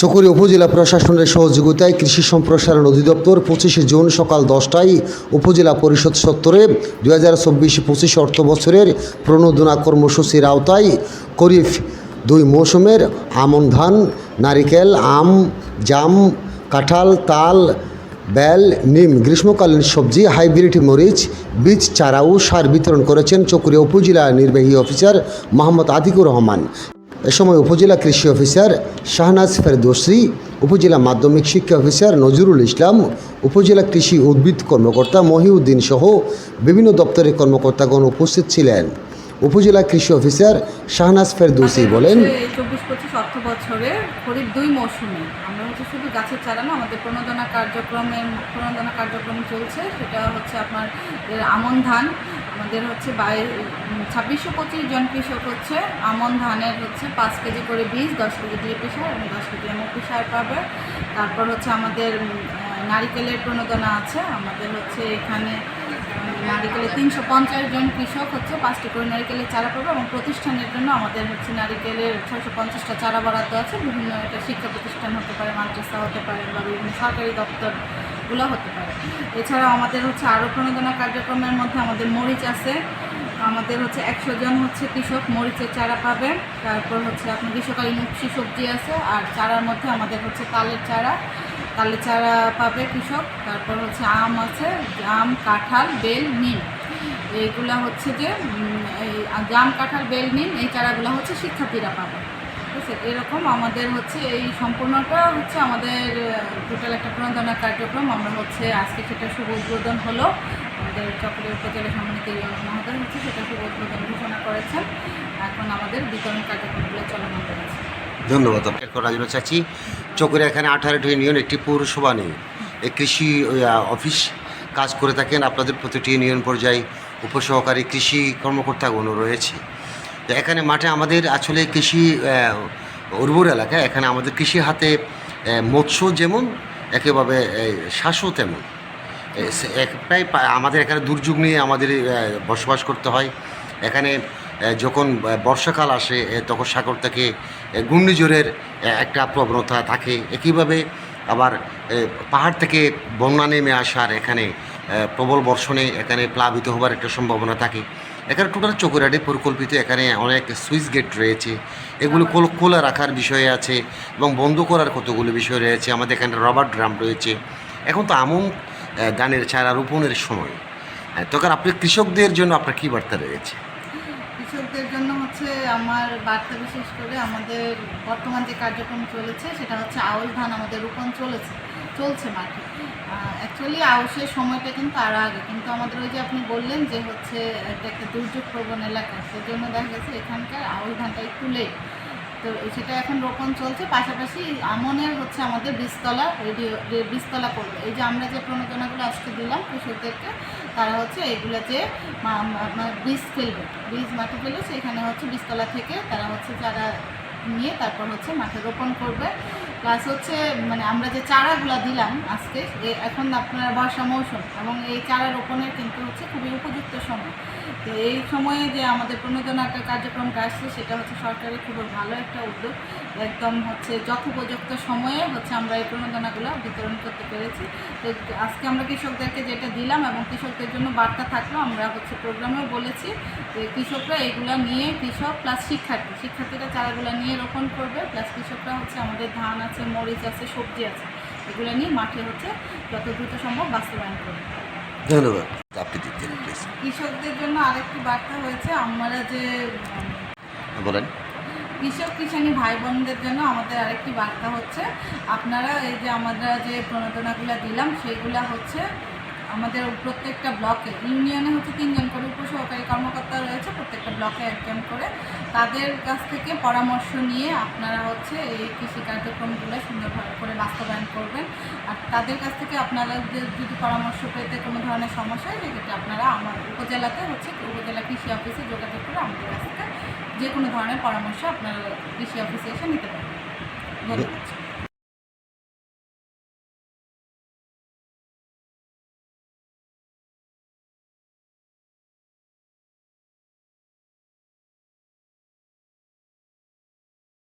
চকুরি উপজেলা প্রশাসনের সহযোগিতায় কৃষি সম্প্রসারণ অধিদপ্তর পঁচিশে জুন সকাল দশটায় উপজেলা পরিষদ সত্তরে দুই হাজার চব্বিশ পঁচিশ অর্থ বছরের প্রণোদনা কর্মসূচির আওতায় করিফ দুই মৌসুমের আমন ধান, নারিকেল, আম, জাম, কাঁঠাল, তাল, বেল, নিম, গ্রীষ্মকালীন সবজি, হাইব্রিড মরিচ, বীজ চারা ও সার বিতরণ করেছেন চকুরিয়া উপজেলা নির্বাহী অফিসার মোহাম্মদ আতিকুর রহমান। এ সময় উপজেলা কৃষি অফিসার শাহনাজ ফেরদোসি, উপজেলা মাধ্যমিক শিক্ষা অফিসার নজরুল ইসলাম, উপজেলা কৃষি উদ্ভিদ কর্মকর্তা মহিউদ্দিন সহ বিভিন্ন দপ্তরের কর্মকর্তাগণ উপস্থিত ছিলেন। উপজেলা কৃষি অফিসার শাহনাজ ফেরদৌসি বলেন চব্বিশ পঁচিশ অর্থ বছরে দুই মৌসুমে। আমরা হচ্ছে শুধু গাছের চারা না, আমাদের প্রণোদনা কার্যক্রমের প্রণোদনা কার্যক্রম চলছে। সেটা হচ্ছে আপনার আমন ধান আমাদের হচ্ছে বাই ছাব্বিশশো পঁচিশ জন কৃষক হচ্ছে, আমন ধানের হচ্ছে পাঁচ কেজি করে বীজ, দশ কেজি ডিএপি সার এবং দশ কেজি এমওপি সার পাবে। তারপর হচ্ছে আমাদের নারিকেলের প্রণোদনা আছে। আমাদের হচ্ছে এখানে নারিকেলে তিনশো পঞ্চাশ জন কৃষক হচ্ছে পাঁচটি করে নারিকেলের চারা পাবে এবং প্রতিষ্ঠানের জন্য আমাদের হচ্ছে নারিকেলের ছয়শো পঞ্চাশটা চারা বরাদ্দ আছে। বিভিন্ন এটা শিক্ষা প্রতিষ্ঠান হতে পারে, মাদ্রাসা হতে পারে বা বিভিন্ন সরকারি দপ্তরগুলো হতে পারে। এছাড়াও আমাদের হচ্ছে আরও প্রণোদনা কার্যক্রমের মধ্যে আমাদের মরিচ আছে। আমাদের হচ্ছে একশো জন হচ্ছে কৃষক মরিচের চারা পাবে। তারপর হচ্ছে আপনার গ্রীষ্মকালীন উৎসি সবজি আছে আর চারার মধ্যে আমাদের হচ্ছে তালের চারা। তালের চারা পাবে কৃষক। তারপর হচ্ছে আম আছে আম কাঁঠাল, বেল, নিম। এইগুলা হচ্ছে যে এই জাম, কাঁঠাল, বেল, নিম, এই চারাগুলো হচ্ছে শিক্ষার্থীরা পাবে। এরকম আমাদের হচ্ছে এই সম্পূর্ণটা হচ্ছে আমাদের টোটাল একটা প্রণোদনা কার্যক্রম। আমরা হচ্ছে আজকে সেটা শুভ উদ্বোধন হলো। আমাদের চকলের উপজেলা সম্মানিত মহোদয় হচ্ছে সেটা শুভ উদ্বোধন ঘোষণা করেছেন। এখন আমাদের বিতরণ কার্যক্রমগুলো চলমান রয়েছে। ধন্যবাদ আপনাকে। রাজুল চাচি চকুরে এখানে আঠারোটি ইউনিয়ন, একটি পৌরসভা নেই কৃষি অফিস কাজ করে থাকেন। আপনাদের প্রতিটি ইউনিয়ন পর্যায়ে উপসহকারী কৃষি কর্মকর্তাগুলো রয়েছে। তো এখানে মাঠে আমাদের আসলে কৃষি উর্বর এলাকা। এখানে আমাদের কৃষি হাতে মৎস্য যেমন একেভাবে শ্বাসও তেমন। প্রায় আমাদের এখানে দুর্যোগ নিয়ে আমাদের বসবাস করতে হয়। এখানে যখন বর্ষাকাল আসে তখন সাগর থেকে ঘূর্ণিঝড়ের একটা প্রবণতা থাকে। একইভাবে আবার পাহাড় থেকে বন্যা নেমে আসার এখানে প্রবল বর্ষণে এখানে প্লাবিত হবার একটা সম্ভাবনা থাকে। এখানে টোটাল চকুরাডে পরিকল্পিত, এখানে অনেক সুইচ গেট রয়েছে। এগুলো খোল- রাখার বিষয়ে আছে এবং বন্ধ করার কতগুলো বিষয় রয়েছে। আমাদের এখানে রবার ড্রাম রয়েছে। এখন তো আমন ধানের চারা রোপণের সময়। তখন আপনি কৃষকদের জন্য আপনার কী বার্তা রয়েছে? কৃষকদের জন্য হচ্ছে আমার বার্তা বিশেষ করে আমাদের বর্তমান যে কার্যক্রম চলেছে, সেটা হচ্ছে আউশ ধান আমাদের রোপণ চলেছে। চলছে মাঠে। অ্যাকচুয়ালি আউশের সময়টা কিন্তু আরও আগে। কিন্তু আমাদের ওই যে আপনি বললেন যে হচ্ছে এটা একটা দুর্যোগ প্রবণ এলাকা, সেজন্য দেখা গেছে এখানকার আউশ ধানটা একটু লেট তো সেটা এখন রোপণ চলছে। পাশাপাশি আমনের হচ্ছে আমাদের বীজতলা রেডিও বীজতলা করবে। এই যে আমরা যে প্রণোদনাগুলো আজকে দিলাম কৃষকদেরকে, তারা হচ্ছে এগুলো যে বীজ ফেলবে। বীজ মাঠে ফেলে সেখানে হচ্ছে বীজতলা থেকে তারা হচ্ছে চারা নিয়ে তারপর হচ্ছে মাঠে রোপণ করবে। প্লাস হচ্ছে মানে আমরা যে চারাগুলো দিলাম আজকে এখন আপনার বর্ষা মৌসুম এবং এই চারা রোপণের কিন্তু হচ্ছে খুবই উপযুক্ত সময়। তো এই সময়ে যে আমাদের প্রণোদনা একটা কার্যক্রমটা আসছে, সেটা হচ্ছে সরকারের খুবই ভালো একটা উদ্যোগ। একদম হচ্ছে যথোপযুক্ত সময়ে হচ্ছে আমরা এই প্রণোদনাগুলো বিতরণ করতে পেরেছি। তো আজকে আমরা কৃষকদেরকে যেটা দিলাম এবং কৃষকদের জন্য বার্তা থাকল, আমরা হচ্ছে প্রোগ্রামেও বলেছি যে কৃষকরা এগুলো নিয়ে কৃষক প্লাস শিক্ষার্থী, শিক্ষার্থীরা চারাগুলো নিয়ে রোপণ করবে প্লাস কৃষকরা হচ্ছে আমাদের ধান আছে মরিচ আছে সবজি আছে। এগুলো নিয়ে মাঠে হচ্ছে যত দ্রুত সম্ভব বাস্তবায়ন করবে ধন্যবাদ। আপনি কৃষকদের জন্য আরেকটি বার্তা হয়েছে আমরা যে বলেন। কৃষক কিষানি ভাই বোনদের জন্য আমাদের আরেকটি বার্তা হচ্ছে আপনারা এই যে আমরা যে প্রণোদনাগুলো দিলাম সেগুলো হচ্ছে আমাদের প্রত্যেকটা ব্লকে, ইউনিয়নে হচ্ছে তিনজন করে উপসহকারী কর্মকর্তা রয়েছে, প্রত্যেকটা ব্লকে একজন করে। তাদের কাছ থেকে পরামর্শ নিয়ে আপনারা হচ্ছে এই কৃষি কার্যক্রমগুলো সুন্দরভাবে করে বাস্তবায়ন করবেন। আর তাদের কাছ থেকে আপনারা যদি পরামর্শ পেতে কোনো ধরনের সমস্যা হয়, সেক্ষেত্রে আপনারা আমার উপজেলাতে হচ্ছে উপজেলা কৃষি অফিসে যোগাযোগ করে আমাদের কাছ থেকে যে কোনো ধরনের পরামর্শ আপনারা কৃষি অফিসে এসে নিতে পারেন ধন্যবাদ।